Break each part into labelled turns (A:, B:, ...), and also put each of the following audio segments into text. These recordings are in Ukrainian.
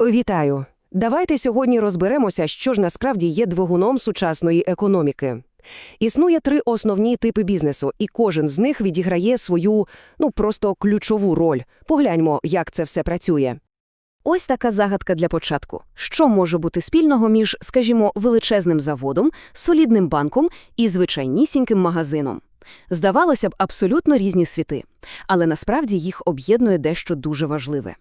A: Вітаю! Давайте сьогодні розберемося, що ж насправді є двигуном сучасної економіки. Існує три основні типи бізнесу, і кожен з них відіграє свою, ну просто ключову роль. Погляньмо, як це все працює.
B: Ось така загадка для початку. Що може бути спільного між, скажімо, величезним заводом, солідним банком і звичайнісіньким магазином? Здавалося б, абсолютно різні світи, але насправді їх об'єднує дещо дуже важливе.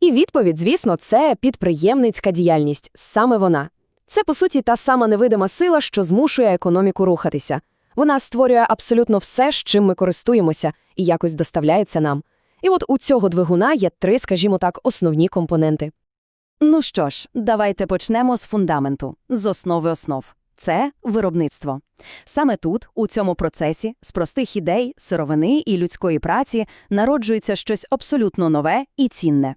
C: І відповідь, звісно, це підприємницька діяльність, саме вона. Це, по суті, та сама невидима сила, що змушує економіку рухатися. Вона створює абсолютно все, з чим ми користуємося, і якось доставляється нам. І от у цього двигуна є три, скажімо так, основні компоненти.
B: Ну що ж, давайте почнемо з фундаменту, з основи основ. Це виробництво. Саме тут, у цьому процесі, з простих ідей, сировини і людської праці народжується щось абсолютно нове і цінне.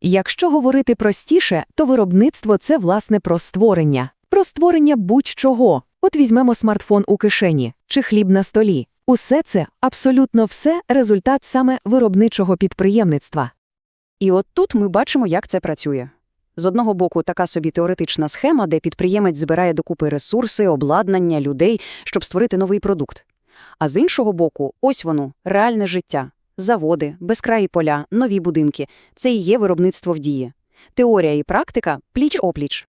D: Якщо говорити простіше, то виробництво – це, власне, про створення. Про створення будь-чого. От візьмемо смартфон у кишені чи хліб на столі. Усе це, абсолютно все, результат саме виробничого підприємництва.
B: І от тут ми бачимо, як це працює. З одного боку, така собі теоретична схема, де підприємець збирає докупи ресурси, обладнання, людей, щоб створити новий продукт. А з іншого боку, ось воно, реальне життя. Заводи, безкраї поля, нові будинки – це і є виробництво в дії. Теорія і практика – пліч-опліч.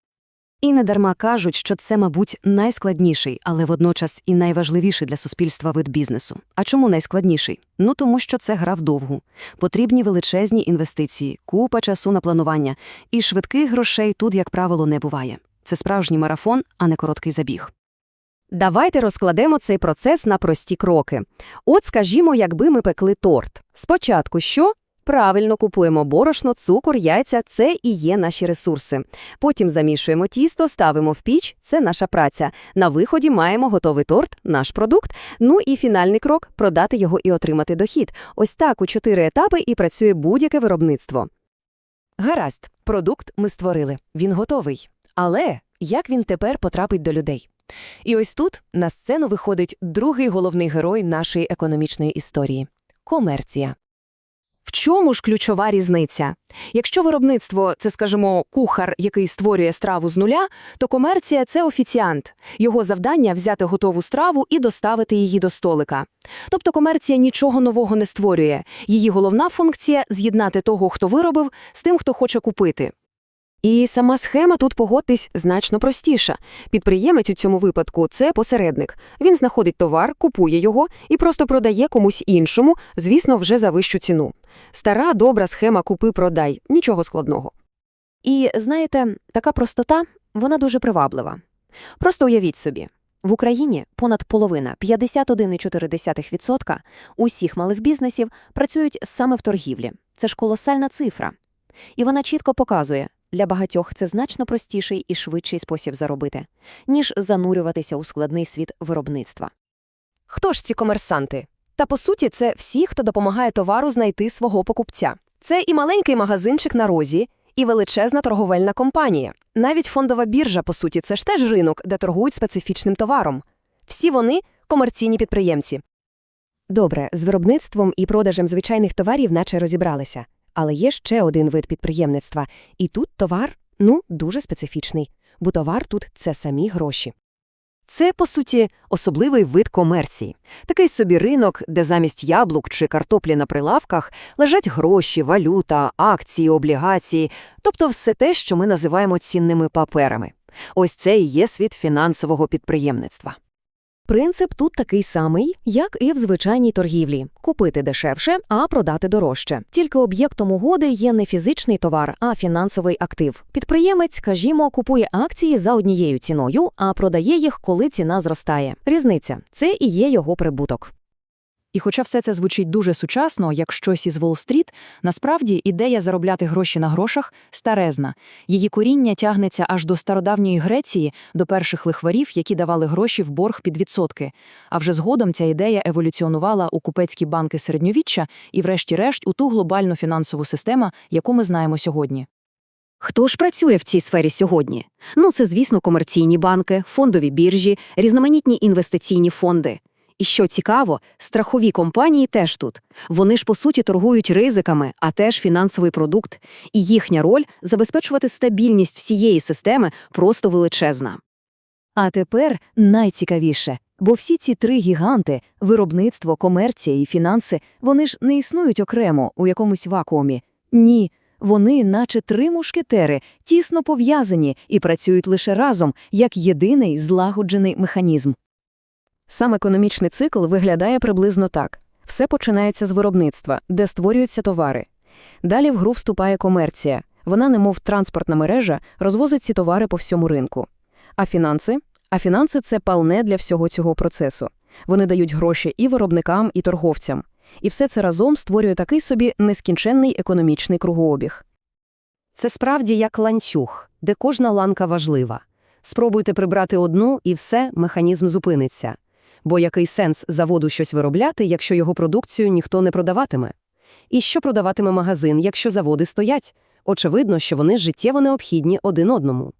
C: І недарма кажуть, що це, мабуть, найскладніший, але водночас і найважливіший для суспільства вид бізнесу. А чому найскладніший? Ну тому що це гра вдовгу. Потрібні величезні інвестиції, купа часу на планування, і швидких грошей тут, як правило, не буває. Це справжній марафон, а не короткий забіг. Давайте розкладемо цей процес на прості кроки. От, скажімо, якби ми пекли торт. Спочатку що? Правильно купуємо борошно, цукор, яйця – це і є наші ресурси. Потім замішуємо тісто, ставимо в піч – це наша праця. На виході маємо готовий торт, наш продукт. Ну і фінальний крок – продати його і отримати дохід. Ось так у чотири етапи і працює будь-яке виробництво. Гаразд, продукт ми створили, він готовий. Але як він тепер потрапить до людей? І ось тут на сцену виходить другий головний герой нашої економічної історії – комерція. В чому ж ключова різниця? Якщо виробництво – це, скажімо, кухар, який створює страву з нуля, то комерція – це офіціант. Його завдання – взяти готову страву і доставити її до столика. Тобто комерція нічого нового не створює. Її головна функція – з'єднати того, хто виробив, з тим, хто хоче купити. І сама схема тут, погодьтесь, значно простіша. Підприємець у цьому випадку – це посередник. Він знаходить товар, купує його і просто продає комусь іншому, звісно, вже за вищу ціну. Стара, добра схема «купи-продай» – нічого складного. І, знаєте, така простота, вона дуже приваблива. Просто уявіть собі. В Україні понад половина, 51,4% усіх малих бізнесів працюють саме в торгівлі. Це ж колосальна цифра. І вона чітко показує, для багатьох це значно простіший і швидший спосіб заробити, ніж занурюватися у складний світ виробництва. Хто ж ці комерсанти? Та по суті, це всі, хто допомагає товару знайти свого покупця. Це і маленький магазинчик на розі, і величезна торговельна компанія. Навіть фондова біржа, по суті, це ж теж ринок, де торгують специфічним товаром. Всі вони комерційні підприємці. Добре, з виробництвом і продажем звичайних товарів наче розібралися. Але є ще один вид підприємництва, і тут товар, ну, дуже специфічний, бо товар тут – це самі гроші.
E: Це, по суті, особливий вид комерції. Такий собі ринок, де замість яблук чи картоплі на прилавках лежать гроші, валюта, акції, облігації, тобто все те, що ми називаємо цінними паперами. Ось це і є світ фінансового підприємництва.
C: Принцип тут такий самий, як і в звичайній торгівлі – купити дешевше, а продати дорожче. Тільки об'єктом угоди є не фізичний товар, а фінансовий актив. Підприємець, кажімо, купує акції за однією ціною, а продає їх, коли ціна зростає. Різниця – це і є його прибуток.
D: І хоча все це звучить дуже сучасно, як щось із Уолл-стріт, насправді ідея заробляти гроші на грошах старезна. Її коріння тягнеться аж до стародавньої Греції, до перших лихварів, які давали гроші в борг під відсотки. А вже згодом ця ідея еволюціонувала у купецькі банки середньовіччя і, врешті-решт, у ту глобальну фінансову систему, яку ми знаємо сьогодні.
B: Хто ж працює в цій сфері сьогодні? Ну, це, звісно, комерційні банки, фондові біржі, різноманітні інвестиційні фонди.
C: І що цікаво, страхові компанії теж тут. Вони ж, по суті, торгують ризиками, а теж фінансовий продукт. І їхня роль – забезпечувати стабільність всієї системи просто величезна. А тепер найцікавіше. Бо всі ці три гіганти – виробництво, комерція і фінанси – вони ж не існують окремо у якомусь вакуумі. Ні, вони, наче три мушкетери, тісно пов'язані і працюють лише разом, як єдиний злагоджений механізм.
A: Сам економічний цикл виглядає приблизно так. Все починається з виробництва, де створюються товари. Далі в гру вступає комерція. Вона, немов транспортна мережа, розвозить ці товари по всьому ринку. А фінанси? А фінанси – це палне для всього цього процесу. Вони дають гроші і виробникам, і торговцям. І все це разом створює такий собі нескінченний економічний кругообіг.
C: Це справді як ланцюг, де кожна ланка важлива. Спробуйте прибрати одну, і все, механізм зупиниться. Бо який сенс заводу щось виробляти, якщо його продукцію ніхто не продаватиме? І що продаватиме магазин, якщо заводи стоять? Очевидно, що вони життєво необхідні один одному.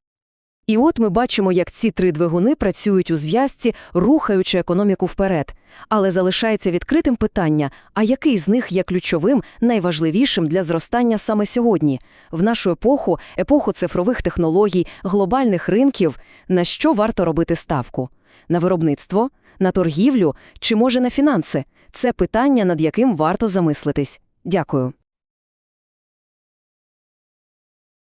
A: І от ми бачимо, як ці три двигуни працюють у зв'язці, рухаючи економіку вперед. Але залишається відкритим питання, а який з них є ключовим, найважливішим для зростання саме сьогодні? В нашу епоху, епоху цифрових технологій, глобальних ринків, на що варто робити ставку? На виробництво? На торгівлю? Чи може на фінанси? Це питання, над яким варто замислитись. Дякую.